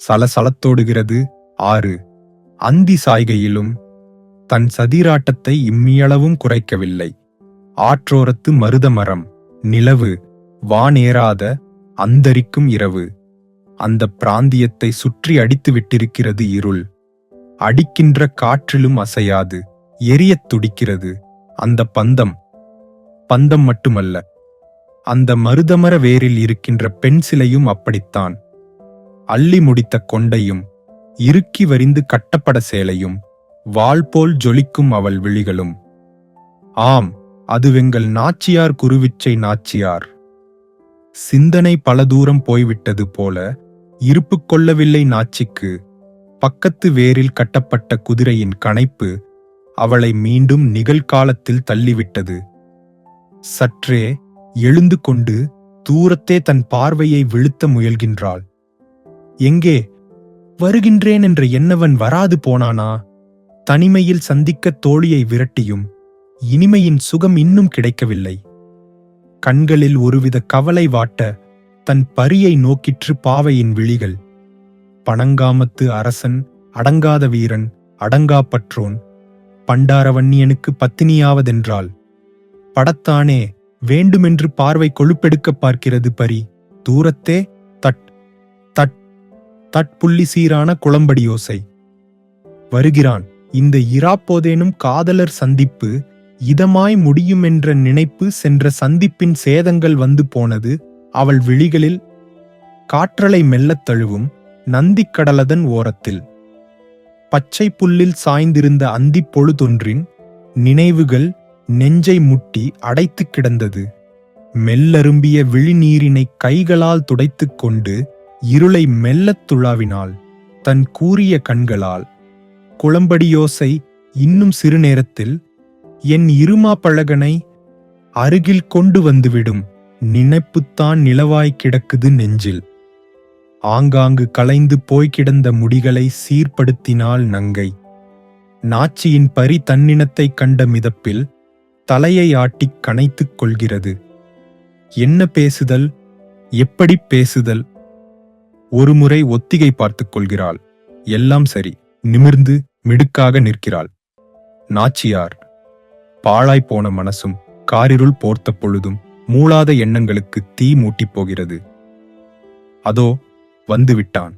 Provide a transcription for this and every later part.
சலசலத்தோடுகிறது. ஆறு. அந்தி சாய்கையிலும் தன் சதிராட்டத்தை இம்மியளவும் குறைக்கவில்லை. ஆற்றோரத்து மருதமரம் நிலவு வானேறாத அந்தரிக்கும் இரவு. அந்த பிராந்தியத்தை சுற்றி அடித்து விட்டிருக்கிறது இருள். அடிக்கின்ற காற்றிலும் அசையாது எரியத் துடிக்கிறது. அந்த பந்தம் பந்தம் மட்டுமல்ல அந்த மருதமர வேரில் இருக்கின்ற பெண் சிலையும் அப்படித்தான். அள்ளி முடித்த கொண்டையும் இறுக்கி வரிந்து கட்டப்பட சேலையும் வாள்போல் ஜொலிக்கும் அவள் விழிகளும். ஆம் அதுவெங்கள் நாச்சியார் குருவிச்சை நாச்சியார். சிந்தனை பல தூரம் போய்விட்டது போல இருப்பு கொள்ளவில்லை நாச்சிக்கு பக்கத்து வேரில் கட்டப்பட்ட குதிரையின் கணைப்பு அவளை மீண்டும் நிகழ்காலத்தில் தள்ளிவிட்டது. சற்றே எழுந்து கொண்டு தூரத்தே தன் பார்வையை விழுத்த முயல்கின்றாள். எங்கே? வருகின்றேன் என்ற என்னவன் வராது போனானா? தனிமையில் சந்திக்க தோழியை விரட்டியும் இனிமையின் சுகம் இன்னும் கிடைக்கவில்லை. கண்களில் ஒருவித கவலை வாட்ட தன் பரியை நோக்கிற்று பாவையின் விழிகள். பணங்காமத்து அரசன் அடங்காத வீரன் அடங்காப்பற்றோன் பண்டாரவன்னியனுக்கு பத்தினியாவதென்றால் படத்தானே வேண்டுமென்று பார்வை கொழுப்பெடுக்க பார்க்கிறது பரி தூரத்தே தட்புள்ளி சீரான குளம்படியோசை. வருகிறான் இந்த இராப்போதேனும் காதலர் சந்திப்பு இதமாய் முடியுமென்ற நினைப்பு சென்ற சந்திப்பின் சேதங்கள் வந்து போனது அவள் விழிகளில் காற்றலை மெல்லத் தழுவும் நந்திக்கடலதன் ஓரத்தில். பச்சை புல்லில் சாய்ந்திருந்த அந்திப் பொழுதொன்றின் நினைவுகள் நெஞ்சை முட்டி அடைத்து கிடந்தது. மெல்லரும்பிய விழிநீரினை கைகளால் துடைத்துக் கொண்டு இருளை மெல்லத் துழாவினாள் தன் கூறிய கண்களால். குளம்படியோசை இன்னும் சிறு நேரத்தில் என் இருமா பழகனை அருகில் கொண்டு வந்துவிடும் நினைப்புத்தான் நிலவாய் கிடக்குது நெஞ்சில். ஆங்காங்கு கலைந்து போய் கிடந்த முடிகளை சீர்படுத்தினாள் நங்கை. நாச்சியின் பரி தன்னினத்தைக் கண்ட மிதப்பில் தலையை ஆட்டிக் கனைத்துக் கொள்கிறது. என்ன பேசுதல்? எப்படி பேசுதல்? ஒருமுறை ஒத்திகை பார்த்துக் கொள்கிறாள். எல்லாம் சரி. நிமிர்ந்து மிடுக்காக நிற்கிறாள். நாச்சியார். பாழாய் போன மனசும் காரிருள் போர்த்த பொழுதும் மூளாத எண்ணங்களுக்கு தீ மூட்டிப் போகிறது. அதோ வந்துவிட்டான்.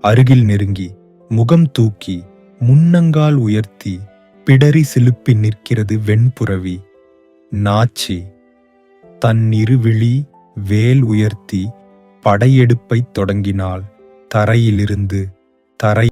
அருகில் நெருங்கி முகம் தூக்கி முன்னங்கால் உயர்த்தி பிடரி சிலுப்பி நிற்கிறது வெண்புறவி நாச்சி. தன் இருவிழி வேல் உயர்த்தி படையெடுப்பைத் தொடங்கினாள். தரையிலிருந்து தரை